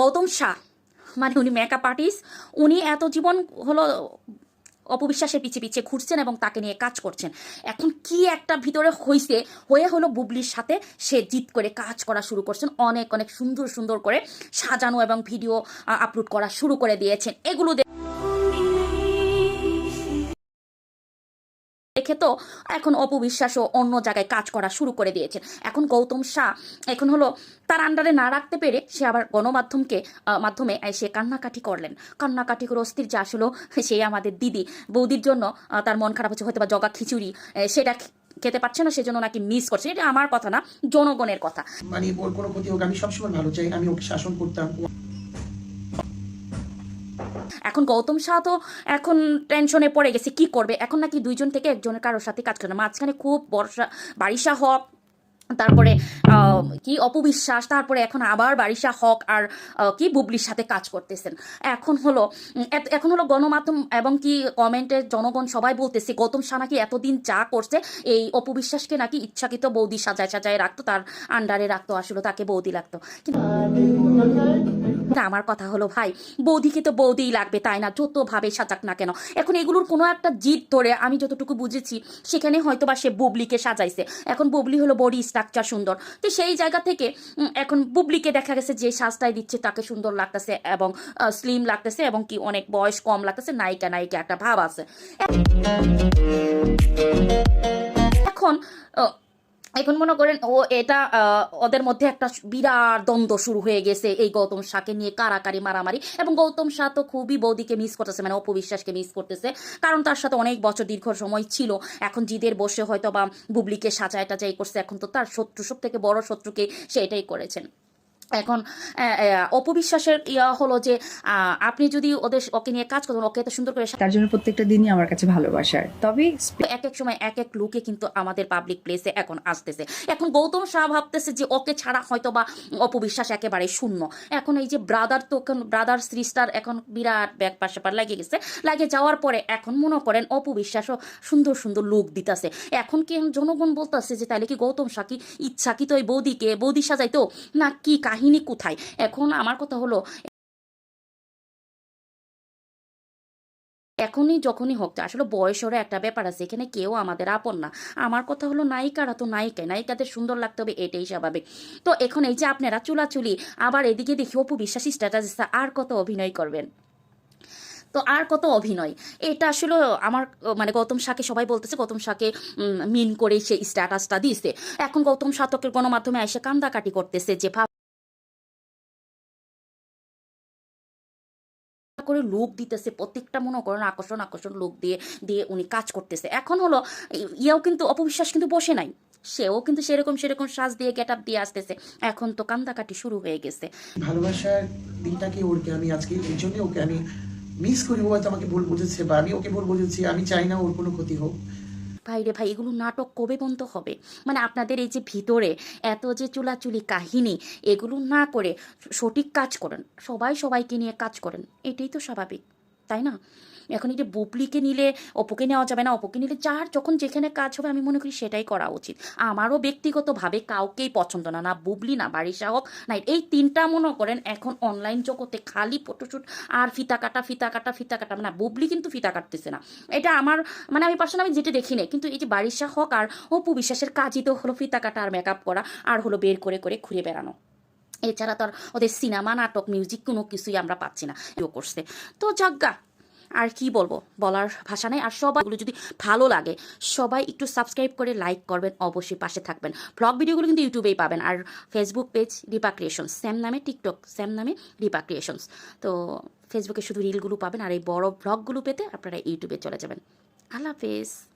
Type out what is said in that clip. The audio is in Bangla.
গৌতম শাহ মানে উনি মেকআপ আর্টিস্ট উনি এত জীবন হলো অপবিশ্বাসের পিছে পিছে ঘুরছেন এবং তাকে নিয়ে কাজ করছেন। এখন কি একটা ভিতরে হইছে, হয়ে হলো বুবলির সাথে সে জিত করে কাজ করা শুরু করছেন, অনেক অনেক সুন্দর সুন্দর করে সাজানো এবং ভিডিও আপলোড করা শুরু করে দিয়েছেন। এগুলো দেখে তো এখন অপবিশ্বাসও অন্য জায়গায় কাজ করা শুরু করে দিয়েছেন এখন গৌতম শাহ, এখন হলো তার আন্ডারে না রাখতে পেরে সে আবার গণমাধ্যমকে মাধ্যমে সে কান্নাকাটি করলেন। কান্নাকাটি করে অস্থির যে আসলে, সে আমাদের দিদি। বৌদির জন্য তার মন খারাপ হচ্ছে হয়তো বা জগা খিচুড়ি সেটা খেতে পারছে না, সেজন্য নাকি মিস করছে। এটা আমার কথা না, জনগণের কথা। মানে ওর কোনো ক্ষতি হোক আমি সবসময় ভালো চাই, আমি ওকে শাসন করতাম। এখন গৌতম শাহ তো এখন টেনশনে পড়ে গেছে, কি করবে? এখন নাকি দুইজন থেকে একজনের কারোর সাথে কাজ করে মাঝখানে খুব বর্ষা, বারিশা হক তারপরে কি অপবিশ্বাস, তারপরে এখন আবার বারিশা হক আর কি বুবলির সাথে কাজ করতেছেন। এখন হলো এখন হলো গণমাধ্যম এবং কি কমেন্টে জনগণ সবাই বলতেছে, গৌতম শাহ নাকি এতদিন যা করছে, এই অপবিশ্বাসকে নাকি ইচ্ছাকৃত বৌদি সাজায় সাজায় রাখতো, তার আন্ডারে রাখতো, আসলে তাকে বৌদি লাগতো। আমার কথা হলো, ভাই, বৌদিকে তো বৌদিই লাগবে, তাই না? যতভাবে সাজাক না কেন? এখন এগুলোর কোনো একটা জিদ ধরে আমি যতটুকু বুঝেছি, সেখানে হয়তো বা সে বুবলিকে সাজাইছে। এখন বুবলি হলো বডি স্ট্রাকচার সুন্দর। তো সেই জায়গা থেকে এখন বুবলিকে দেখা গেছে যে সাজটাই দিচ্ছে, তাকে সুন্দর লাগতেছে এবং স্লিম লাগতেছে এবং কি অনেক বয়স কম লাগতেছে, নায়িকা নায়িকা একটা ভাব আছে। এখন এখন মনে করেন ও এটা ওদের মধ্যে একটা বিরাট দ্বন্দ্ব শুরু হয়ে গেছে এই গৌতম শাহকে নিয়ে কারাকারি, মারামারি এবং গৌতম শাহ তো খুবই বৌদিকে মিস করতেছে মানে অপবিশ্বাসকে মিস করতেছে। কারণ তার সাথে অনেক বছর দীর্ঘ সময় ছিল। এখন জিদের বসে হয়তো বা বুবলিকে সাজায় টাজাই করছে। এখন তো তার শত্রু সব থেকে বড় শত্রুকে সে এটাই করেছেন। এখন অপবিশ্বাসের ইয়া হলো যে আপনি যদি ওদের ওকে নিয়ে কাজ করেন ওকে এত সুন্দর করে তার জন্য প্রত্যেকটা দিনই আমার কাছে ভালোবাসার তবে এক এক সময় এক এক লুকে কিন্তু আমাদের পাবলিক প্লেসে এখন আসতেছে। এখন গৌতম শাহ ভাবতেছে যে ওকে ছাড়া হয়তো বা অপবিশ্বাস একেবারে শূন্য। এখন এই যে ব্রাদার তো এখন ব্রাদার সিস্টার এখন বিরাট ব্যাগ পাশে পার লাগিয়ে গেছে। লাগিয়ে যাওয়ার পরে এখন মনে করেন অপবিশ্বাসও সুন্দর সুন্দর লুক দিতেছে। এখন কি জনগণ বলতেছে যে তাহলে কি গৌতম শাহ কি ইচ্ছা কি তো ওই বৌদিকে বৌদি সাজাইতো? না কি কাহিনী কোথায়? এখন আমার কথা হলো এখনই যখনই হোক আসলে বয়সেরও একটা ব্যাপার আছে এখানে কেউ আমাদের আপন না। আমার কথা হলো নায়িকারা তো নায়িকায় নায়িকাদের সুন্দর লাগতে হবে এটাই স্বাভাবিক। তো এখন এই যে আপনারা চুলাচুলি আবার এদিকে দেখি অপু বিশ্বাসী স্ট্যাটাস আর কত অভিনয় করবেন। তো আর কত অভিনয়? এটা আসলে আমার মানে গৌতম শাহকে সবাই বলতেছে গৌতম উম, মিন করে সে স্ট্যাটাসটা দিয়েছে। এখন গৌতম শাতকের গণমাধ্যমে এসে কান্দাকাটি করতেছে যে করে লোক দিতেছে, প্রত্যেকটা মনে করেন আকর্ষণ আকর্ষণ লোক দিয়ে দিয়ে উনি কাজ করতেছে। এখন হলো, ইয়েও কিন্তু অপবিশ্বাস কিন্তু বসে নাই। সেও কিন্তু সেরকম সেরকম সাজ দিয়ে গেট আপ দিয়ে আসতেছে। এখন তো কান্দাকাটি শুরু হয়ে গেছে। ভালোবাসার দিনটাকে ওরকে আমি আজকে, এই জন্য ওকে আমি মিস করি। হয়তো আমাকে ভুল বুঝেছে বা আমি ওকে ভুল বুঝেছি, আমি চাই না ওর কোনো ক্ষতি হোক। ভাই রে ভাই, এগুলো নাটক কবে বন্ধ হবে? মানে আপনাদের এই যে ভিতরে এত যে চুলাচুলি কাহিনী, এগুলো না করে সঠিক কাজ করেন, সবাই সবাইকে নিয়ে কাজ করেন, এটাই তো স্বাভাবিক, তাই না? এখন যে বুবলিকে নিলে অপুকে নেওয়া যাবে না, অপুকে নিলে যার যখন যেখানে কাজ হবে আমি মনে করি সেটাই করা উচিত। আমারও ব্যক্তিগতভাবে কাউকেই পছন্দ না না বুবলি, না বারিশা হোক, না এই তিনটা মনে করেন এখন অনলাইন জগতে খালি ফটোশ্যুট আর ফিতা কাটা ফিতা কাটা ফিতা কাটা, না বুবলি কিন্তু ফিতা কাটতেছে না। এটা আমার মানে আমি পার্সোনাল আমি যেটা দেখি না কিন্তু এই যে বারিশা হক আর অপু বিশ্বাসের কাজই তো হলো ফিতা কাটা আর মেকআপ করা আর হলো বের করে করে ঘুরে বেড়ানো। এছাড়া তো আর ওদের সিনেমা নাটক মিউজিক কোনো কিছুই আমরা পাচ্ছি না করছে। তো যাজ্ঞা আর কি বলব? বলার ভাষা নেই। আর সবাইগুলো যদি ভালো লাগে, সবাই একটু সাবস্ক্রাইব করে লাইক করবেন, অবশ্যই পাশে থাকবেন। ব্লগ ভিডিওগুলো কিন্তু ইউটিউবেই পাবেন। আর Facebook page Ripa creations same নামে টিকটক স্যাম নামে রিপা ক্রিয়েশনস তো ফেসবুকে শুধু রিলগুলো পাবেন, আর এই বড় ব্লগগুলো পেতে আপনারা ইউটিউবে চলে যাবেন। আল্লাহ হাফেজ।